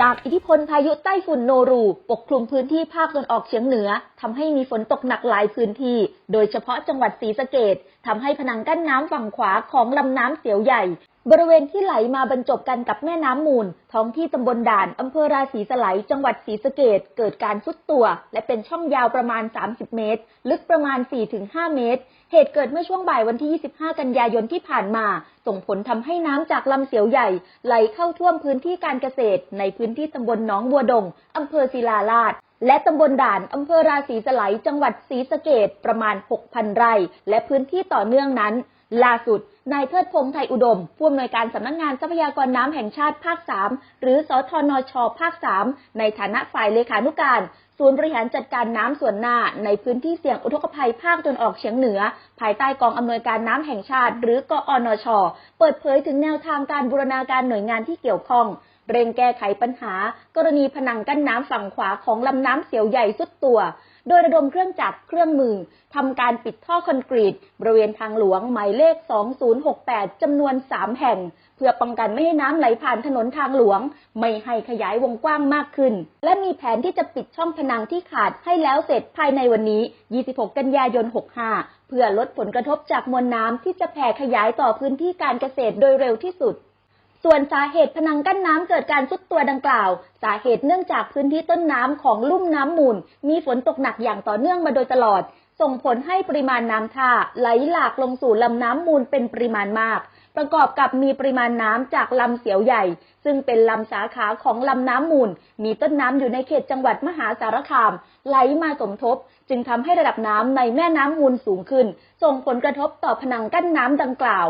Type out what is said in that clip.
จากอิทธิพลพายุใต้ฝุ่นโนรู ปกคลุมพื้นที่ภาคตะวันออกเฉียงเหนือทำให้มีฝนตกหนักหลายพื้นที่ โดยเฉพาะจังหวัดศรีสะเกดทำให้ผนังกั้นน้ำฝั่งขวาของลำน้ำเสียวใหญ่ บริเวณที่ไหลมาบรรจบกันกับแม่น้ำมูล ท้องที่ตำบลด่านอำเภอราศีสไลจังหวัดศรีสะเกดเกิดการซุดตัว และเป็นช่องยาวประมาณ 30 เมตร ลึกประมาณ 4-5 เมตร เหตุเกิดเมื่อช่วงบ่ายวันที่ 25 กันยายนที่ผ่านมา ส่งผลทำให้น้ำจากลำเสียวใหญ่ ไหลเข้าท่วมพื้นที่การเกษตร ในพื้นที่ตำบลหนองบัวดงอำเภอศิลาลาดและตำบลด่านอำเภอราศีสไลจังหวัดศรีสะเกดประมาณ 6,000 ไร่ และพื้นที่ต่อเนื่องนั้น ล่าสุด นายเทิดพงษ์ไทยอุดม ผู้อำนวยการสำนักงานทรัพยากรน้ำแห่งชาติภาค 3 หรือสทนช ภาค 3 ในฐานะฝ่ายเลขานุการ ศูนย์บริหารจัดการน้ำส่วนหน้า ในพื้นที่เสี่ยงอุทกภัยภาคตะวันออกเฉียงเหนือ ภายใต้กองอำนวยการน้ำแห่งชาติ หรือกอนช เปิดเผยถึงแนวทางการบูรณาการหน่วยงานที่เกี่ยวข้องเร่งแก้ไขปัญหา กรณีผนังกั้นน้ำฝั่งขวาของลำน้ำเสียวใหญ่สุดตัว โดยระดมเครื่องจักรเครื่องมือทำการปิดท่อคอนกรีต บริเวณทางหลวงหมายเลข 2068 จำนวน 3 แห่ง เพื่อป้องกันไม่ให้น้ำไหลผ่านถนนทางหลวง ไม่ให้ขยายวงกว้างมากขึ้น และมีแผนที่จะปิดช่องผนังที่ขาดให้แล้วเสร็จภายในวันนี้ 26 กันยายน 65 เพื่อลดผลกระทบจากมวลน้ำที่จะแผ่ขยายต่อพื้นที่การเกษตรโดยเร็วที่สุด ส่วนสาเหตุผนังกั้นน้ำเกิดการซุดตัวดังกล่าว สาเหตุเนื่องจากพื้นที่ต้นน้ำของลุ่มน้ำมูล มีฝนตกหนักอย่างต่อเนื่องมาโดยตลอด ส่งผลให้ปริมาณน้ำท่าไหลหลากลงสู่ลำน้ำมูลเป็นปริมาณมาก ประกอบกับมีปริมาณน้ำจากลำเสียวใหญ่ ซึ่งเป็นลำสาขาของลำน้ำมูล มีต้นน้ำอยู่ในเขตจังหวัดมหาสารคาม ไหลมาสมทบ จึงทำให้ระดับน้ำในแม่น้ำมูลสูงขึ้น ส่งผลกระทบต่อผนังกั้นน้ำดังกล่าว